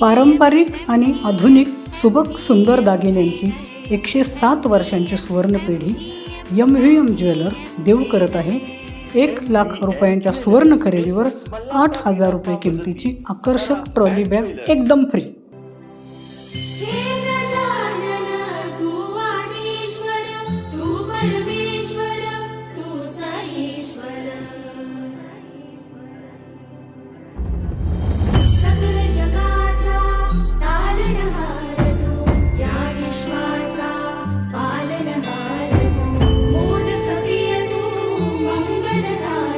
पारंपरिक आणि आधुनिक सुबक सुंदर दागिन्यांची एकशे सात वर्षांची सुवर्णपिढी यम व्ही एम ज्वेलर्स देऊ करत आहे. एक लाख रुपयांच्या सुवर्ण खरेदीवर आठ हजार रुपये किमतीची आकर्षक ट्रॉली बॅग एकदम फ्री When